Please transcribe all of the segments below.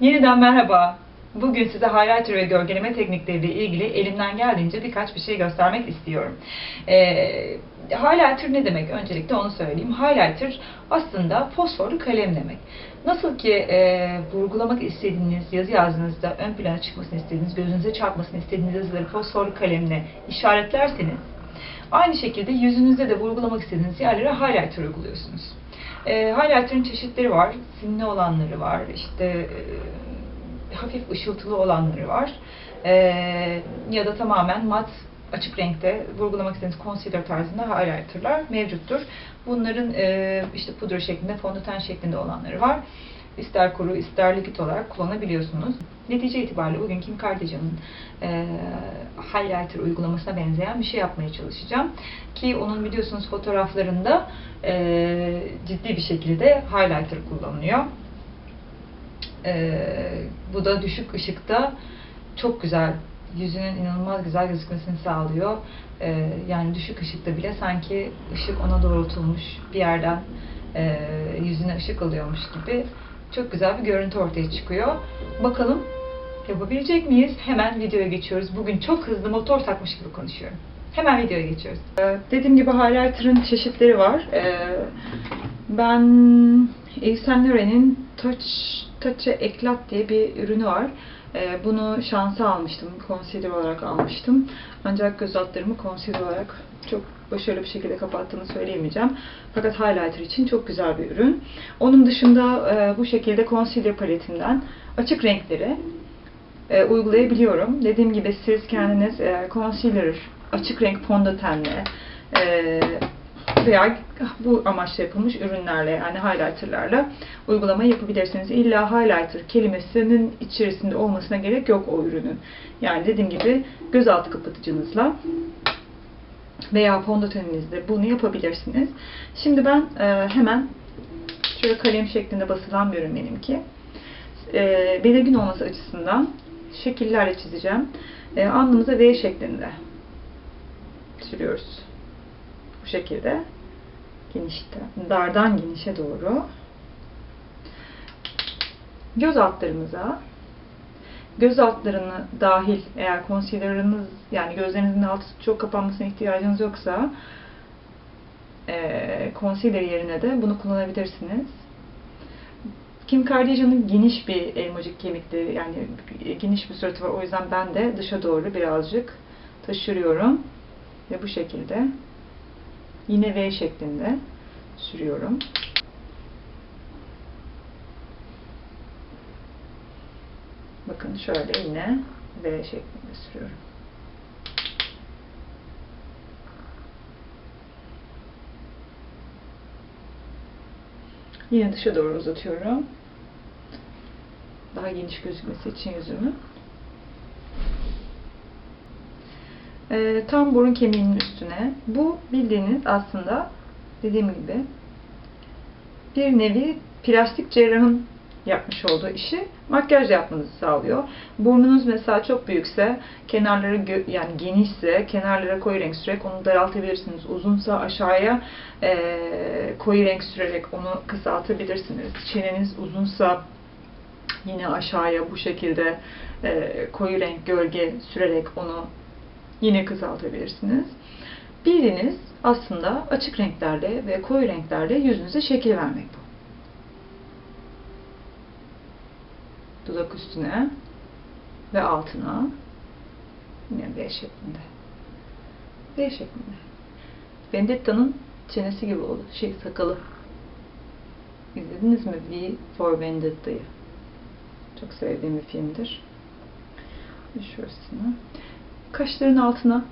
Yeniden merhaba. Bugün size highlighter ve gölgeleme teknikleriyle ilgili elimden geldiğince birkaç bir şey göstermek istiyorum. Ee, highlighter ne demek? Öncelikle onu söyleyeyim. Highlighter aslında fosforlu kalem demek. Nasıl ki e, vurgulamak istediğiniz yazı yazdığınızda ön plana çıkmasını istediğiniz, gözünüze çarpmasını istediğiniz yazıları fosforlu kalemle işaretlerseniz aynı şekilde yüzünüzde de vurgulamak istediğiniz yerlere highlighter uyguluyorsunuz. E, highlighter'ın çeşitleri var. Simli olanları var. İşte e, hafif ışıltılı olanları var. E, ya da tamamen mat açık renkte vurgulamak istediğiniz concealer tarzında highlighter'lar mevcuttur. Bunların e, işte pudra şeklinde, fondöten şeklinde olanları var. İster kuru, ister likit olarak kullanabiliyorsunuz. Netice itibariyle bugün Kim Kardashian'ın e, highlighter uygulamasına benzeyen bir şey yapmaya çalışacağım. Ki onun biliyorsunuz fotoğraflarında e, ciddi bir şekilde highlighter kullanılıyor. E, bu da düşük ışıkta çok güzel, yüzünün inanılmaz güzel gözükmesini sağlıyor. E, yani düşük ışıkta bile sanki ışık ona doğrultulmuş bir yerden e, yüzüne ışık alıyormuş gibi çok güzel bir görüntü ortaya çıkıyor. Bakalım yapabilecek miyiz? Hemen videoya geçiyoruz. Bugün çok hızlı motor takmış gibi konuşuyorum. Hemen videoya geçiyoruz. Ee, dediğim gibi highlighter'ın çeşitleri var. Ee, ben Yves Saint Laurent'in Touch, Touch'e Eclat diye bir ürünü var. Ee, bunu şansa almıştım. Concealer olarak almıştım. Ancak göz altlarımı concealer olarak çok başarılı bir şekilde kapattığını söyleyemeyeceğim. Fakat highlighter için çok güzel bir ürün. Onun dışında e, bu şekilde concealer paletimden açık renkleri e, uygulayabiliyorum. Dediğim gibi siz kendiniz e, concealer, açık renk fondötenle e, veya bu amaçla yapılmış ürünlerle yani highlighterlarla uygulama yapabilirsiniz. İlla highlighter kelimesinin içerisinde olmasına gerek yok o ürünün. Yani dediğim gibi gözaltı kapatıcınızla veya fondöteninizle bunu yapabilirsiniz. Şimdi ben e, hemen şöyle kalem şeklinde basılan bir ürün benimki. E, belirgin olması açısından şekillerle çizeceğim. E, alnımıza V şeklinde sürüyoruz. Bu şekilde genişte, dardan genişe doğru. Göz altlarımıza göz altlarını dahil eğer concealer'ınız yani gözlerinizin altı çok kapanmasına ihtiyacınız yoksa e, concealer yerine de bunu kullanabilirsiniz. Kim Kardashian'ın geniş bir elmacık kemikleri yani geniş bir suratı var. O yüzden ben de dışa doğru birazcık taşırıyorum. Ve bu şekilde yine V şeklinde sürüyorum. Bakın şöyle yine V şeklinde sürüyorum. Yine dışa doğru uzatıyorum. Daha geniş gözükmesi için yüzümü. Ee, tam burun kemiğinin üstüne. Bu bildiğiniz aslında dediğim gibi bir nevi plastik cerrahın yapmış olduğu işi makyaj yapmanızı sağlıyor. Burnunuz mesela çok büyükse, kenarları yani genişse kenarlara koyu renk sürerek onu daraltabilirsiniz. Uzunsa aşağıya e, koyu renk sürerek onu kısaltabilirsiniz. Çeneniz uzunsa yine aşağıya bu şekilde e, koyu renk gölge sürerek onu yine kısaltabilirsiniz. Bildiğiniz aslında açık renklerle ve koyu renklerle yüzünüze şekil vermek bu. Dudak üstüne ve altına yine V şeklinde. V şeklinde. Vendetta'nın çenesi gibi oldu. Şey sakalı. İzlediniz mi V for Vendetta'yı? Çok sevdiğim bir filmdir. Şurasına. Kaşların altına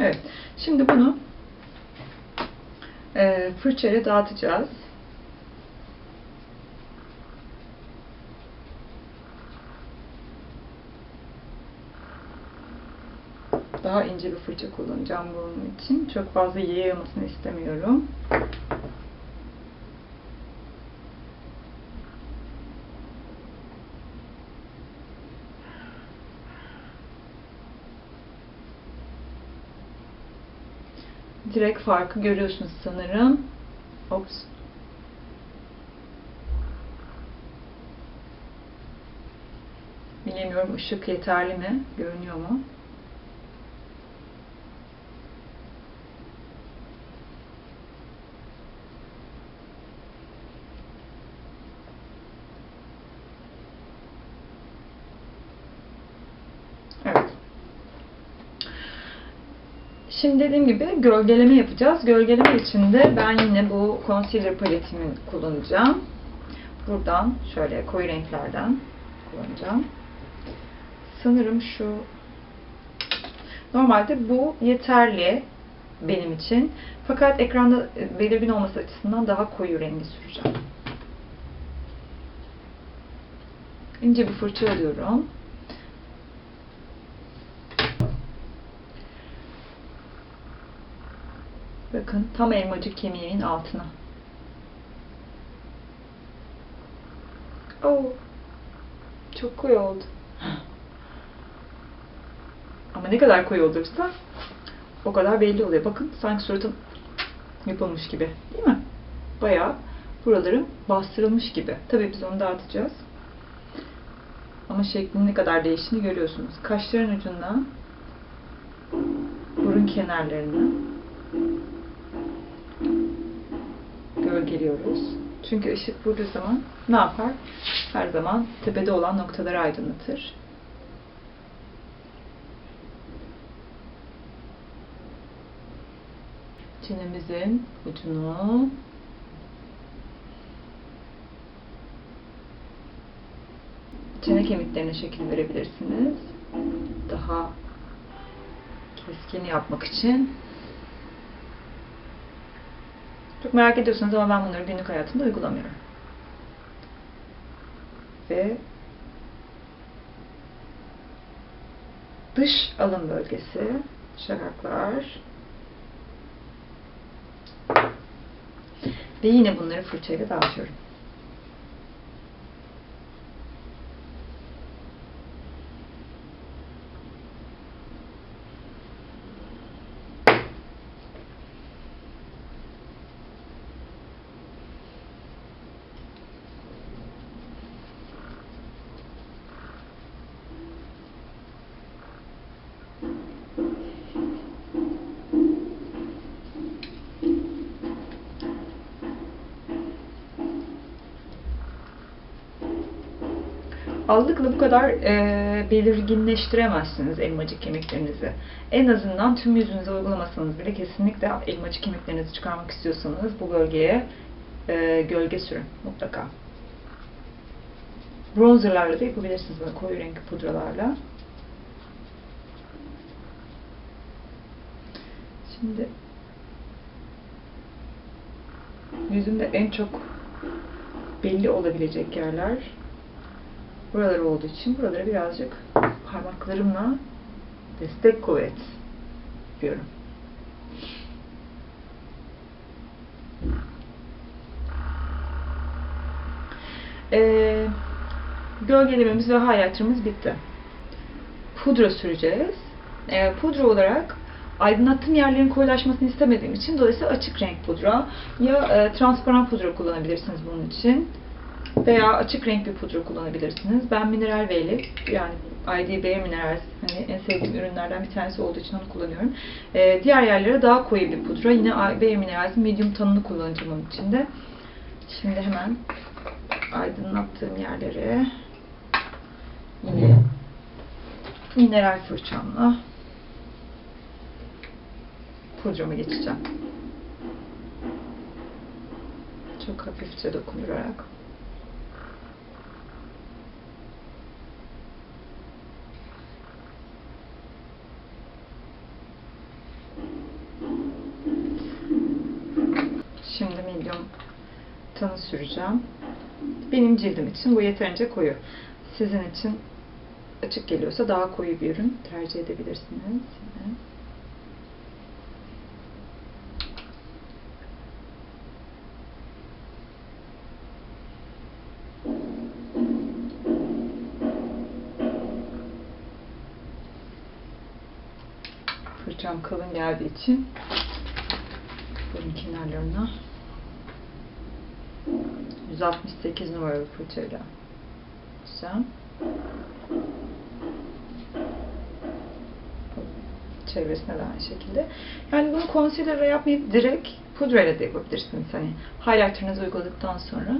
Evet. Şimdi bunu e, fırçayla dağıtacağız. Daha ince bir fırça kullanacağım bunun için. Çok fazla yayılmasını istemiyorum. Direkt farkı görüyorsunuz sanırım. Ops. Bilemiyorum ışık yeterli mi? Görünüyor mu? Evet. Şimdi dediğim gibi gölgeleme yapacağız. Gölgeleme için de ben yine bu concealer paletimi kullanacağım. Buradan şöyle koyu renklerden kullanacağım. Sanırım şu normalde bu yeterli benim için. Fakat ekranda belirgin olması açısından daha koyu rengi süreceğim. İnce bir fırça alıyorum. Bakın tam elmacık kemiğimin altına. Oo. Çok koyu oldu. Ama ne kadar koyu olursa o kadar belli oluyor. Bakın sanki suratım yapılmış gibi. Değil mi? Bayağı buralarım bastırılmış gibi. Tabii biz onu dağıtacağız. Ama şeklinin ne kadar değiştiğini görüyorsunuz. Kaşların ucundan burun kenarlarını gölgeliyoruz. Çünkü ışık vurduğu zaman ne yapar? Her zaman tepede olan noktaları aydınlatır. Çenemizin ucunu çene kemiklerine şekil verebilirsiniz. Daha keskin yapmak için. Çok merak ediyorsunuz ama ben bunları günlük hayatımda uygulamıyorum. Ve dış alın bölgesi, şakaklar ve yine bunları fırçayla dağıtıyorum. Allıkla bu kadar e, belirginleştiremezsiniz elmacık kemiklerinizi. En azından tüm yüzünüze uygulamasanız bile kesinlikle elmacık kemiklerinizi çıkarmak istiyorsanız bu bölgeye e, gölge sürün mutlaka. Bronzerlarla da yapabilirsiniz böyle koyu renkli pudralarla. Şimdi yüzümde en çok belli olabilecek yerler buralar olduğu için buraları birazcık parmaklarımla destek kuvvet yapıyorum. Ee, gölgelememiz ve highlighter'ımız bitti. Pudra süreceğiz. Ee, pudra olarak aydınlattığım yerlerin koyulaşmasını istemediğim için dolayısıyla açık renk pudra ya e, transparan pudra kullanabilirsiniz bunun için veya açık renk bir pudra kullanabilirsiniz. Ben Mineral V'li yani ID Bare Mineral hani en sevdiğim ürünlerden bir tanesi olduğu için onu kullanıyorum. Ee, diğer yerlere daha koyu bir pudra. Yine Bare Minerals'in medium tonunu kullanacağım onun için de. Şimdi hemen aydınlattığım yerlere yine mineral fırçamla pudramı geçeceğim. Çok hafifçe dokundurarak. Şimdi medium tanı süreceğim. Benim cildim için bu yeterince koyu. Sizin için açık geliyorsa daha koyu bir ürün tercih edebilirsiniz. Yine. Fırçam kalın geldiği için Gözlerin kenarlarına 168 numaralı fırçayla Güzel. Çevresine de aynı şekilde. Yani bunu concealer'la yapmayıp direkt pudrayla da yapabilirsiniz. Hani highlighter'ınızı uyguladıktan sonra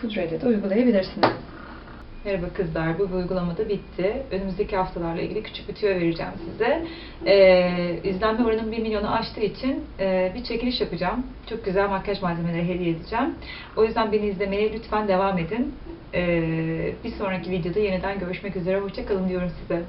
pudrayla da uygulayabilirsiniz. Merhaba kızlar, bu uygulama da bitti. Önümüzdeki haftalarla ilgili küçük bir tüyo vereceğim size. Ee, izlenme oranım 1 milyonu aştığı için e, bir çekiliş yapacağım. Çok güzel makyaj malzemeleri hediye edeceğim. O yüzden beni izlemeye lütfen devam edin. Ee, bir sonraki videoda yeniden görüşmek üzere. Hoşçakalın diyorum size.